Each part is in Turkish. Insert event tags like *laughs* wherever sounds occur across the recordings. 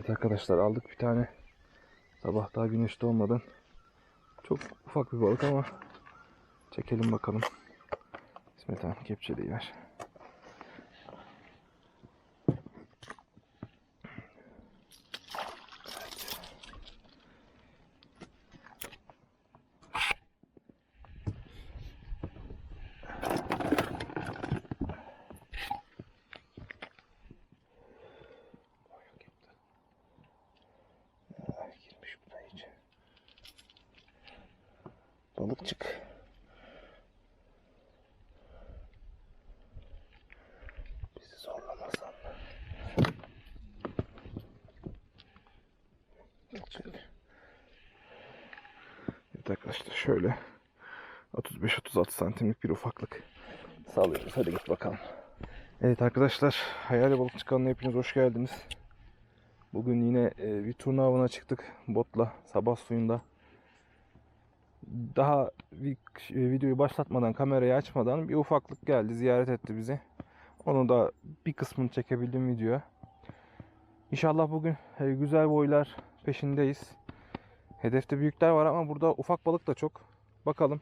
Evet arkadaşlar aldık bir tane. Sabah daha güneş doğmadan. Çok ufak bir balık ama çekelim bakalım. İsmet Han kepçeyi ver. Evet arkadaşlar şöyle 35-36 santimlik bir ufaklık sallıyoruz. Hadi git bakalım. Evet arkadaşlar Hayali Balıkçı kanalına hepiniz hoş geldiniz. Bugün yine e, bir turna avına çıktık botla sabah suyunda. Daha e, videoyu başlatmadan kamerayı açmadan bir ufaklık geldi ziyaret etti bizi. Onu da bir kısmını çekebildim videoya. İnşallah bugün e, güzel boylar peşindeyiz. Hedefte büyükler var ama burada ufak balık da çok. Bakalım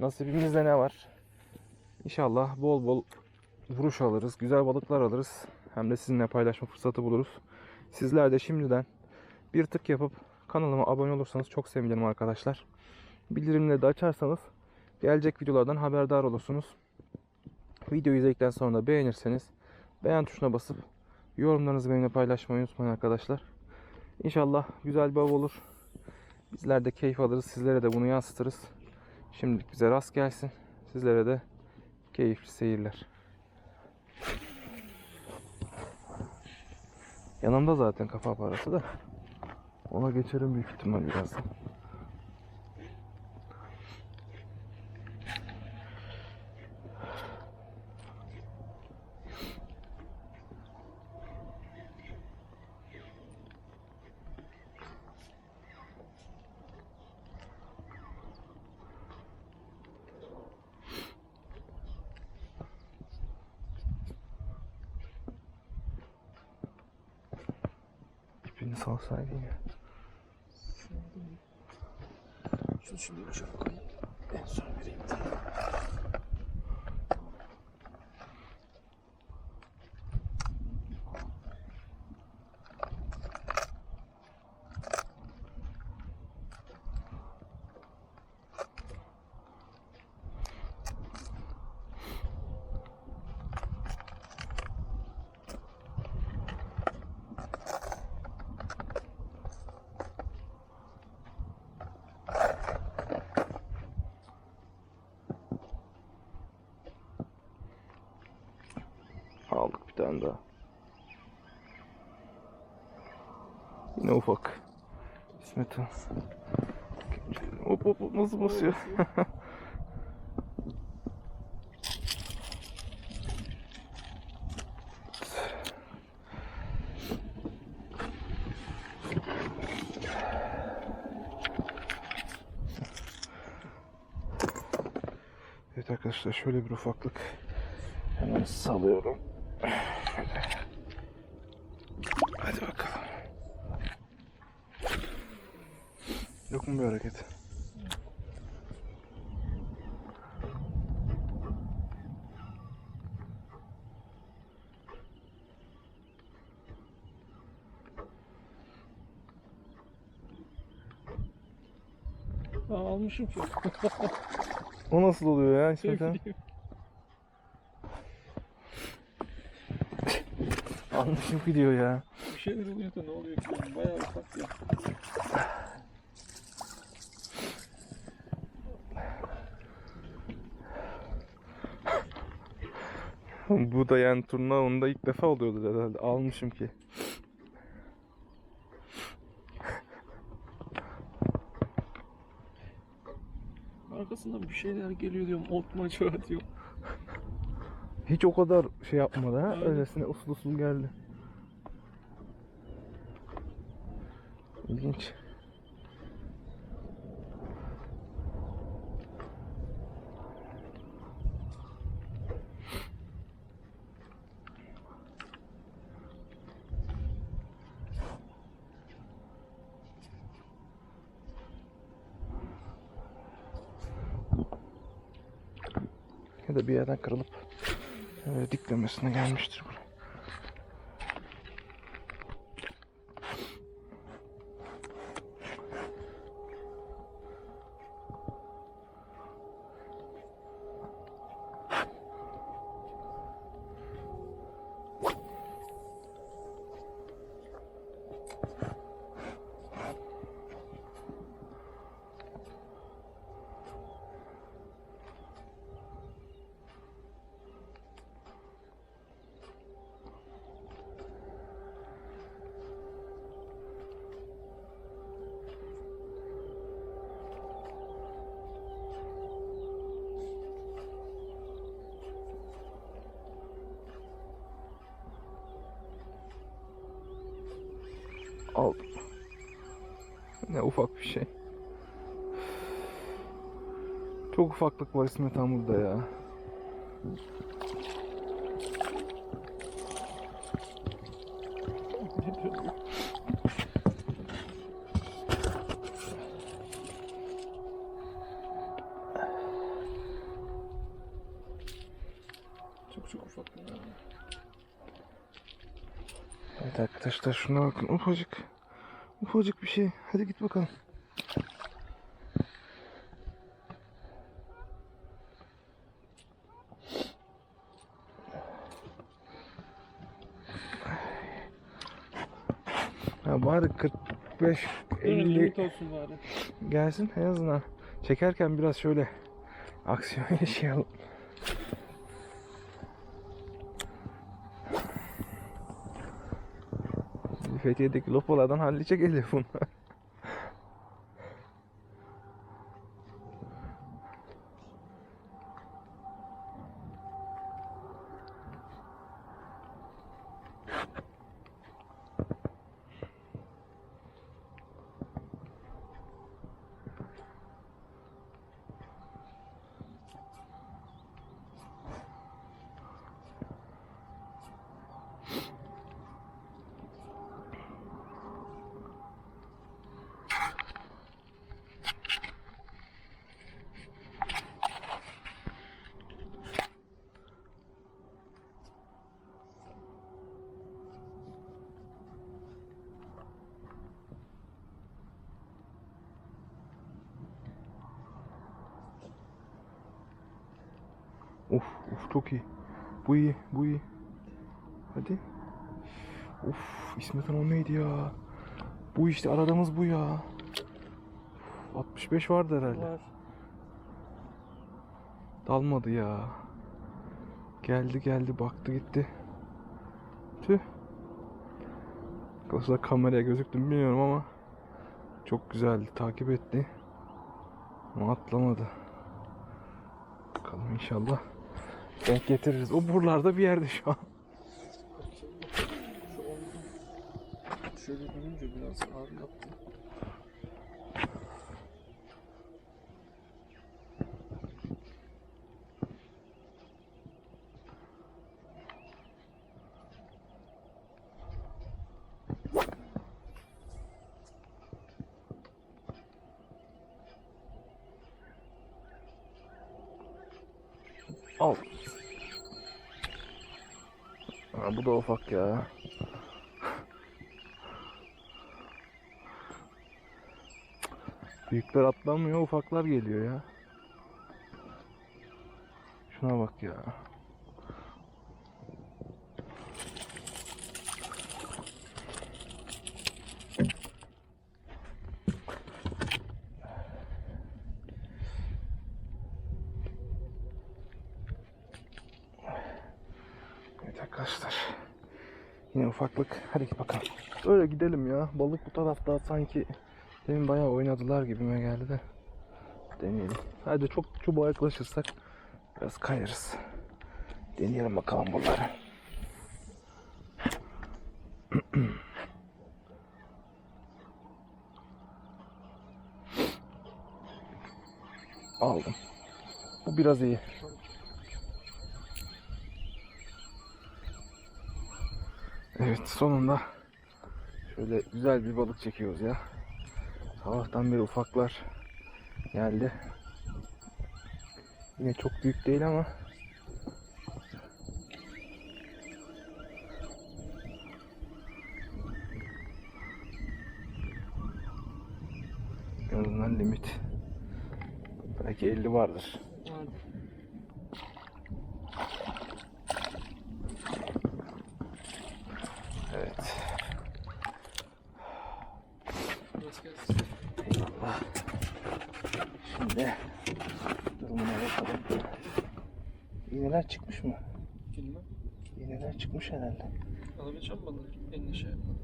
nasibimizde ne var. İnşallah bol bol vuruş alırız, güzel balıklar alırız. Hem de sizinle paylaşma fırsatı buluruz. Sizler de şimdiden bir tık yapıp kanalıma abone olursanız çok sevinirim arkadaşlar. Bildirimleri de açarsanız gelecek videolardan haberdar olursunuz. Videoyu izledikten sonra beğenirseniz beğen tuşuna basıp yorumlarınızı benimle paylaşmayı unutmayın arkadaşlar. İnşallah güzel bir av olur. Bizler de keyif alırız. Sizlere de bunu yansıtırız. Şimdilik bize rast gelsin. Sizlere de keyifli seyirler. Yanımda zaten kafa aparatı da. Ona geçerim büyük ihtimal birazdan. İpini salsaydın ya. Şunu şimdi aşağı koyayım. En son vereyim. Aldık bir tane daha. Yine ufak. İsmet Han. Hop hop hop nasıl basıyor? *laughs* Evet arkadaşlar şöyle bir ufaklık. Hemen salıyorum. Hadi bakalım. Yok mu bir hareket? Aa, almışım ki. O nasıl oluyor ya *laughs* İsmet Almışım gidiyor ya. Bir şeyler oluyor da ne oluyor ki? Bayağı ufak ya. *laughs* Bu da yani turnuva onda ilk defa oluyordu herhalde. Almışım ki. Arkasından bir şeyler geliyor diyorum. Ot mu acaba diyorum. Hiç o kadar şey yapmadı ha. Öylesine usul usul geldi. İlginç. Ya da bir yerden kırılıp e, diklemesine gelmiştir bu. Aldım. Ne ufak bir şey. Çok ufaklık var İsmet Han burada ya. Çok çok ufak. Evet arkadaşlar şuna bakın ufacık. Ufacık bir şey. Hadi git bakalım. Ya bari 45 Böyle 50 limit olsun bari. gelsin en azından. Çekerken biraz şöyle aksiyon *laughs* yaşayalım. Fethiye'deki lopalardan hallice geliyor bunlar. Of çok iyi. Bu iyi bu iyi. Hadi. Of İsmet Han o neydi ya? Bu işte aradığımız bu ya. Uf, 65 vardı herhalde. Var. Dalmadı ya. Geldi geldi baktı gitti. Tüh. Arkadaşlar kameraya gözüktü mü bilmiyorum ama çok güzeldi. Takip etti. Ama atlamadı. Bakalım inşallah denk getiririz. O buralarda bir yerde şu an. Şöyle dönünce biraz ağır yaptı. Al. Ha, bu da ufak ya. Büyükler atlamıyor, ufaklar geliyor ya. Şuna bak ya. Evet arkadaşlar. Yine ufaklık. Hadi git bakalım. Öyle gidelim ya. Balık bu tarafta sanki demin bayağı oynadılar gibime geldi de. Deneyelim. Hadi çok çubuğa yaklaşırsak biraz kayarız. Deneyelim bakalım bunları. *clears throat* Aldım. Bu biraz iyi. Evet sonunda şöyle güzel bir balık çekiyoruz ya. Sabahtan beri ufaklar geldi. Yine çok büyük değil ama en limit belki 50 vardır. İğneler çıkmış mı? Bilmem. İğneler çıkmış herhalde. Alabileceğim balığı. Endişe yapma.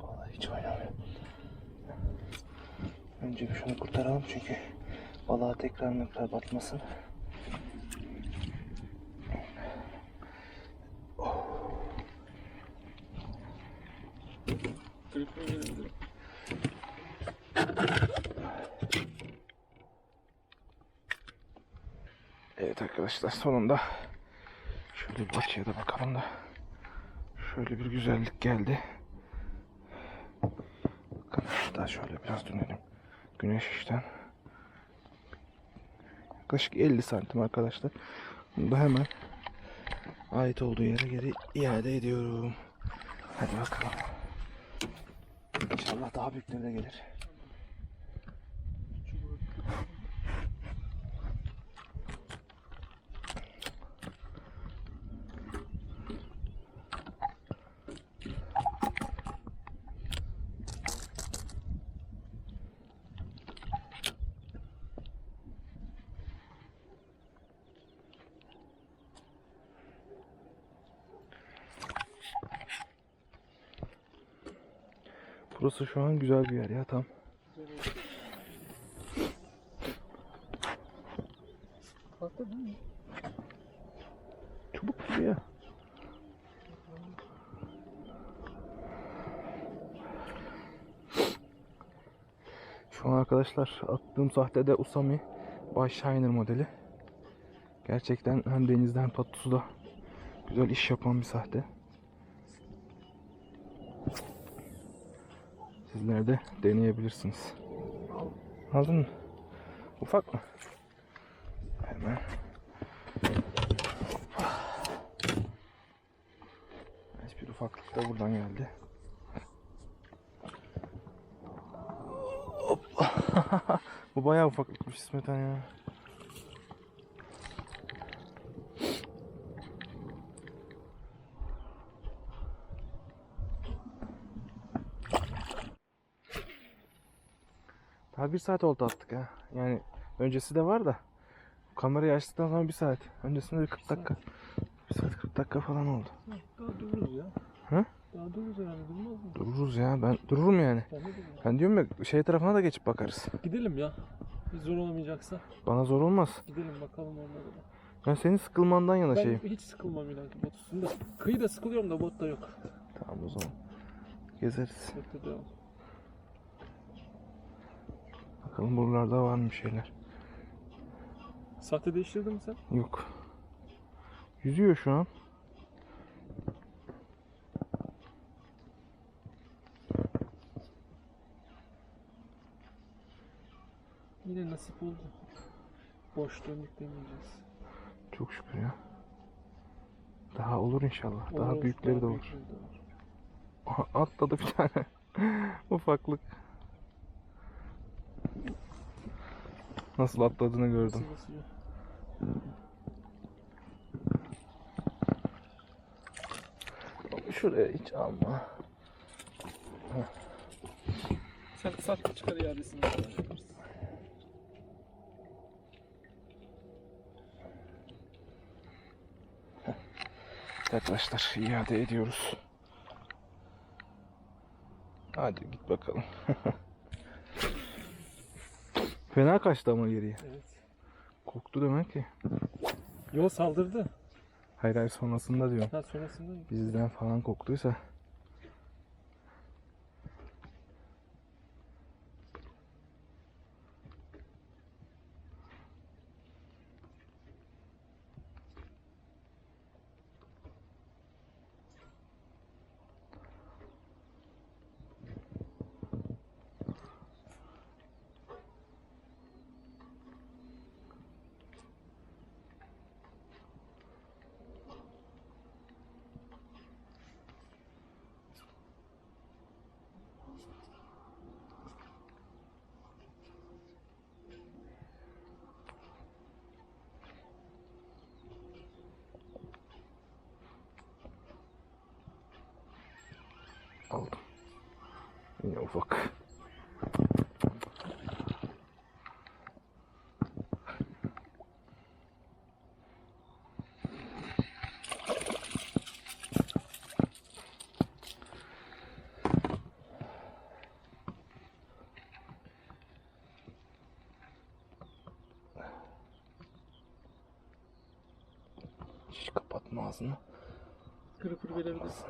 Vallahi hiç oynamıyor. Önce bir şunu kurtaralım çünkü balığa tekrar miktar batmasın. Evet arkadaşlar sonunda şöyle bir açıya da bakalım da şöyle bir güzellik geldi. Bakın hatta şöyle biraz dönelim. Güneş işten. Yaklaşık 50 santim arkadaşlar. Bunu da hemen ait olduğu yere geri iade ediyorum. Hadi bakalım. İnşallah daha büyükleri de gelir. Burası şu an güzel bir yer ya tam. Kalktı değil mi? Çubuk gibi ya. Şu an arkadaşlar attığım sahte de Usami Bay Shiner modeli. Gerçekten hem denizde hem tatlı suda güzel iş yapan bir sahte. Sizler de deneyebilirsiniz. Aldın mı? Ufak mı? Hemen. Evet, bir ufaklık da buradan geldi. *laughs* Bu bayağı ufaklıkmış İsmet Han ya. Daha bir saat oldu attık ha. Yani öncesi de var da. Kamerayı açtıktan sonra bir saat. Öncesinde bir 40 dakika. Bir saat 40 dakika falan oldu. Daha dururuz ya. Hı? Daha dururuz herhalde durmaz mı? Dururuz ya. Ben dururum yani. Ben. Ben diyorum ya şey tarafına da geçip bakarız. Gidelim ya. Bir zor olmayacaksa Bana zor olmaz. gidelim bakalım onlara da. Ben senin sıkılmandan yana Ben şeyim. hiç sıkılmam inan ki bot üstünde. Kıyıda sıkılıyorum da botta yok. Tamam o zaman. Gezeriz. Devam. Bakalım buralarda var mı şeyler. Sahte değiştirdin mi sen? Yok. Yüzüyor şu an. Yine nasip oldu. Boş döndük demeyeceğiz. Çok şükür ya. Daha olur inşallah. Olur, Daha büyükleri de olur. büyükleri de olur. Atladı bir tane. *laughs* Ufaklık. Nasıl atladığını gördüm. Şuraya hiç alma. Sen sahte çıkar iadesini. Arkadaşlar iade ediyoruz. Hadi git bakalım. *laughs* Fena kaçtı ama geriye. Evet. Korktu demek ki. Yo saldırdı. Hayır hayır sonrasında diyorum. Ha sonrasında Bizden falan korktuysa. Aldım. Yine ufak. Hiç kapatma ağzını. Kırı kırı verebilirsin.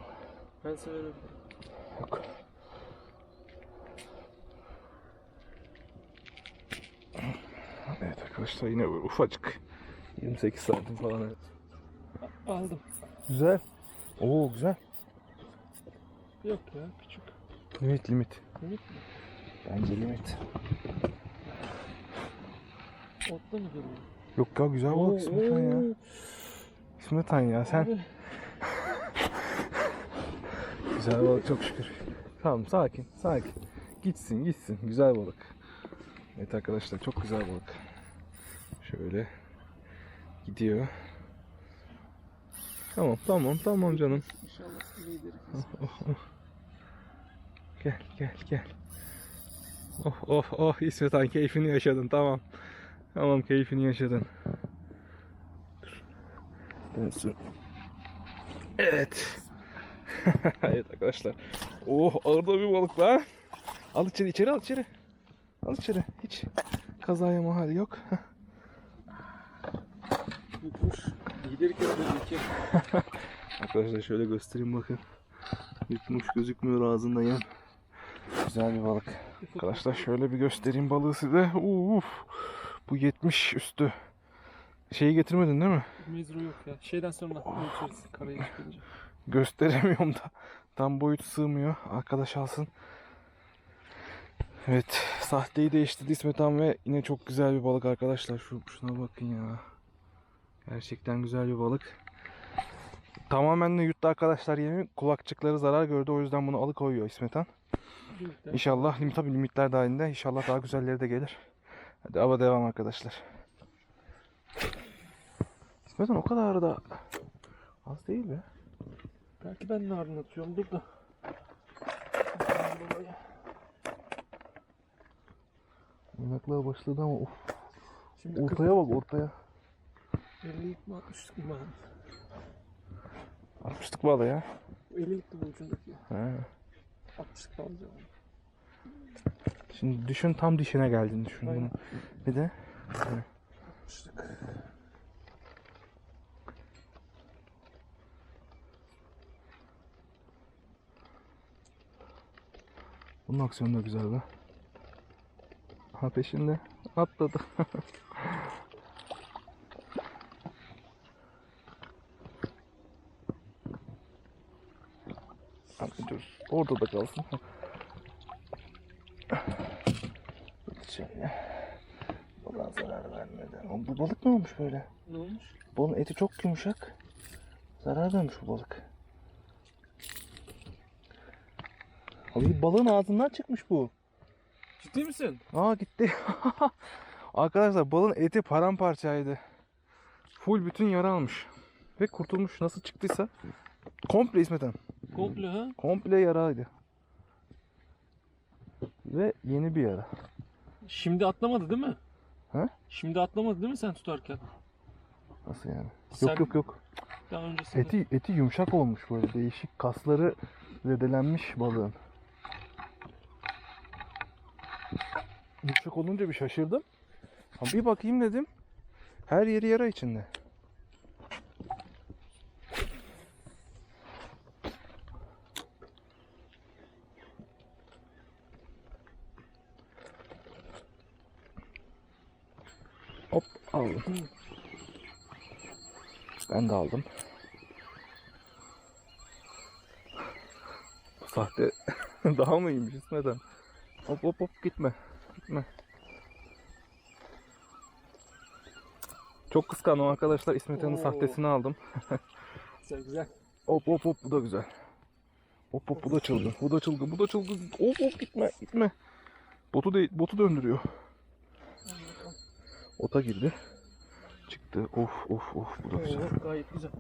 Ben size verebilirim. Yok. Evet arkadaşlar yine böyle ufacık. 28 santim falan. evet. Aldım. Güzel. Oo güzel. Yok ya küçük. Limit limit. Minik mi? Bence limit. Otla mı geliyor? Yok ya güzel balık İsmet Han ya. İsmet Han ya sen. Abi, Güzel balık çok şükür. Tamam sakin sakin. Gitsin gitsin güzel balık. Evet arkadaşlar çok güzel balık. Şöyle gidiyor. Tamam tamam tamam canım. İnşallah size gideriz. Gel gel gel. Oh oh oh İsmet Han keyfini yaşadın tamam. Tamam keyfini yaşadın. Evet. *laughs* evet arkadaşlar. Oh ağırda bir balık lan. Al içeri içeri al içeri. Al içeri. Hiç kazaya mahal yok. Yutmuş. *laughs* Giderken. Arkadaşlar şöyle göstereyim bakın. Yutmuş gözükmüyor ağzında yem. Güzel bir balık. Arkadaşlar şöyle bir göstereyim balığı size. Uf. Bu 70 üstü. Şeyi getirmedin değil mi? Mezru yok ya. Şeyden sonra ölçeriz karaya çıkınca. Gösteremiyorum da. Tam boyut sığmıyor. Arkadaş alsın. Evet. Sahteyi değiştirdi İsmet Han ve yine çok güzel bir balık arkadaşlar. Şu, şuna bakın ya. Gerçekten güzel bir balık. Tamamen de yuttu arkadaşlar yemi. Kulakçıkları zarar gördü. O yüzden bunu alıkoyuyor İsmet Han. Büyükler. İnşallah lim tabii limitler dahilinde. İnşallah daha güzelleri de gelir. Hadi ava devam arkadaşlar. İsmet Han o kadar da az değil be. Belki ben narın atıyorum. Dur da. Oynaklığa başladı ama of. Şimdi Ortaya bak ortaya. 50'lik mi 60'lık mı bana? Atmıştık balı ya. 50'lik de bu ucundaki. He. 60'lık alacağım. Şimdi düşün tam dişine geldin düşün bunu. Aynen. Bir de 60'lık. Bunun aksiyonu da güzel be. Ha peşinde atladı. *laughs* Dur. Orada da kalsın. Şöyle. Bana zarar vermeden. Oğlum Bu balık ne olmuş böyle? Ne olmuş? Balığın eti çok yumuşak. Zarar vermiş bu balık. Abi balığın ağzından çıkmış bu. Ciddi misin? Aa gitti. *laughs* Arkadaşlar balığın eti paramparçaydı. Full bütün yara almış. Ve kurtulmuş nasıl çıktıysa. Komple İsmet Han. Komple ha? Komple yaraydı. Ve yeni bir yara. Şimdi atlamadı değil mi? Ha? Şimdi atlamadı değil mi sen tutarken? Nasıl yani? Sen Yok yok yok. Daha öncesinde. Eti eti yumuşak olmuş böyle değişik kasları zedelenmiş balığın. Yumuşak olunca bir şaşırdım. Ama bir bakayım dedim. Her yeri yara içinde. Hop aldım. Ben de aldım. Bu sahte *laughs* daha mı iyiymiş İsmet Han? Hop hop hop gitme. Çok kıskandım arkadaşlar. İsmet Han'ın Oo. sahtesini aldım. *laughs* Güzel güzel. Hop hop hop bu da güzel. Hop hop bu da çılgın. Bu da çılgın. Bu da çılgın. Hop hop gitme gitme. Botu değil, botu döndürüyor. Ota girdi. Çıktı. Of of of bu da güzel. Oo, gayet güzel.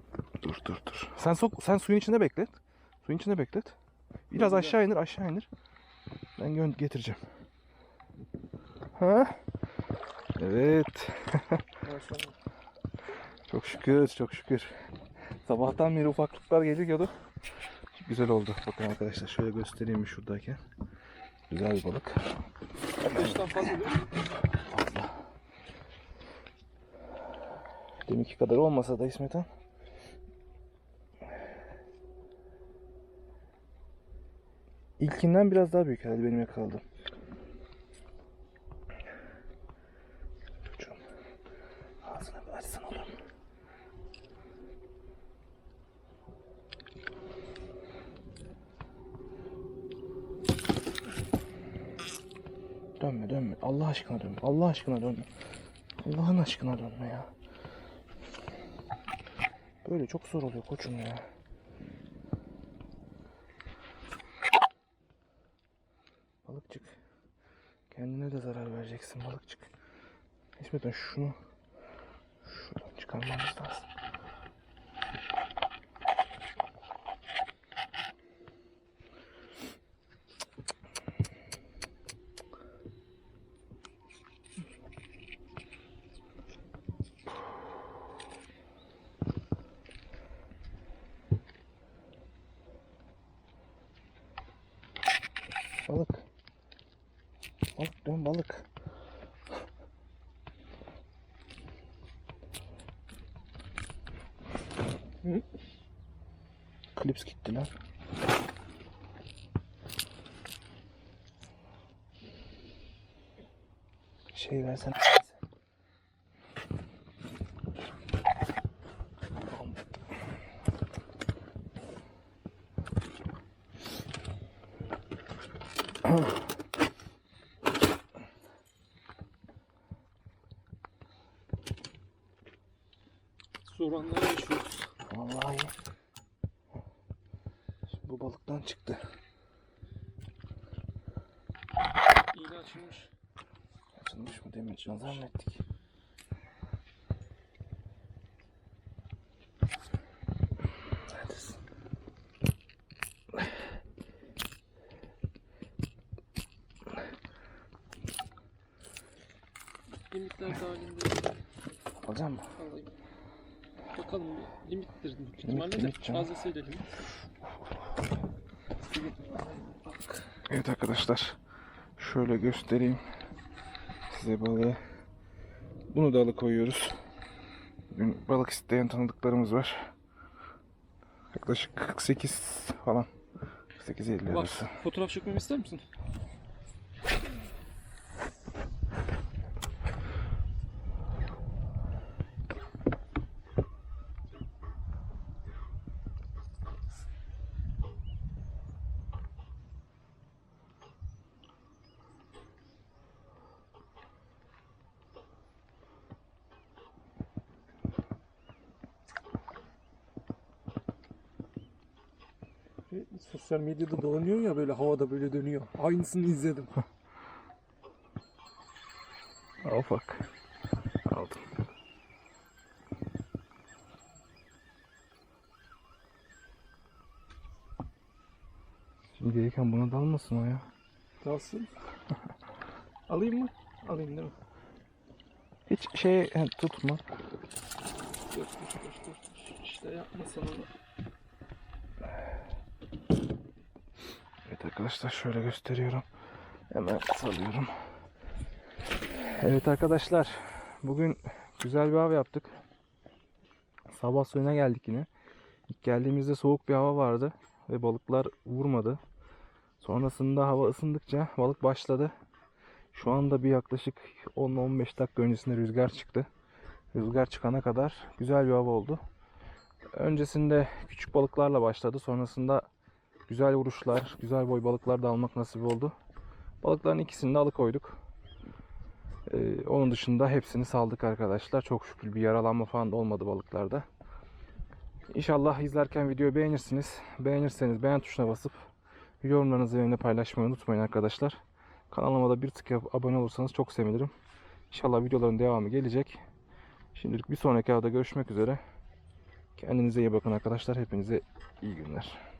Dur dur dur. Sen sok sen suyun içinde beklet. Suyun içinde beklet. Biraz aşağı inir aşağı inir. Ben getireceğim. Ha? Evet. *laughs* Çok şükür, çok şükür. Sabahtan beri ufaklıklar geliyordu. Güzel oldu. Bakın arkadaşlar şöyle göstereyim şuradaki. Güzel bir balık. Beşten fazla değil mi? Deminki kadar olmasa da İsmet Han. İlkinden biraz daha büyük herhalde benim yakaladım. Çocuğum. Ağzını bir açsın oğlum. Dönme dönme. Allah aşkına dönme. Allah aşkına dönme. Allah'ın aşkına dönme ya. Böyle çok zor oluyor koçum ya. Balıkçık. Kendine de zarar vereceksin balıkçık. İsmet'im şunu şuradan çıkarmamız lazım. Balık. Balık dön balık. Hı? Klips gitti lan. Şey versen. Zor anlar yaşıyoruz. Vallahi. Bu balıktan çıktı. Mı demeyeceğim zannettik. Neredesin? Limitler dahilinde. Alacak mı? Alayım. Bakalım limittir büyük Limit, ihtimalle de limit canım. fazlasıyla limit. Evet arkadaşlar. Şöyle göstereyim. Size balığı. Bunu da alıkoyuyoruz. Bugün balık isteyen tanıdıklarımız var. Yaklaşık 48 falan. 48-50 Bak arası. fotoğraf çekmemi ister misin? Sosyal medyada dolanıyor ya böyle havada böyle dönüyor. Aynısını izledim. *laughs* Ha, Ufak. Aldım. Şimdi gereken buna dalmasın o ya. Kalsın. *laughs* Alayım mı? Alayım değil mi? Hiç şey tutma. Dur dur dur dur. İşte yapmasan onu. Evet arkadaşlar şöyle gösteriyorum. Hemen salıyorum. Evet arkadaşlar bugün güzel bir av yaptık. Sabah suyuna geldik yine. İlk geldiğimizde soğuk bir hava vardı ve balıklar vurmadı. Sonrasında hava ısındıkça balık başladı. Şu anda bir yaklaşık 10-15 dakika öncesinde rüzgar çıktı. Rüzgar çıkana kadar güzel bir hava oldu. Öncesinde küçük balıklarla başladı. Sonrasında güzel vuruşlar, güzel boy balıklar da almak nasip oldu. Balıkların ikisini de alıkoyduk. Ee, onun dışında hepsini saldık arkadaşlar. Çok şükür bir yaralanma falan da olmadı balıklarda. İnşallah izlerken videoyu beğenirsiniz. Beğenirseniz beğen tuşuna basıp yorumlarınızı benimle paylaşmayı unutmayın arkadaşlar. Kanalıma da bir tık abone olursanız çok sevinirim. İnşallah videoların devamı gelecek. Şimdilik bir sonraki avda görüşmek üzere. Kendinize iyi bakın arkadaşlar. Hepinize iyi günler.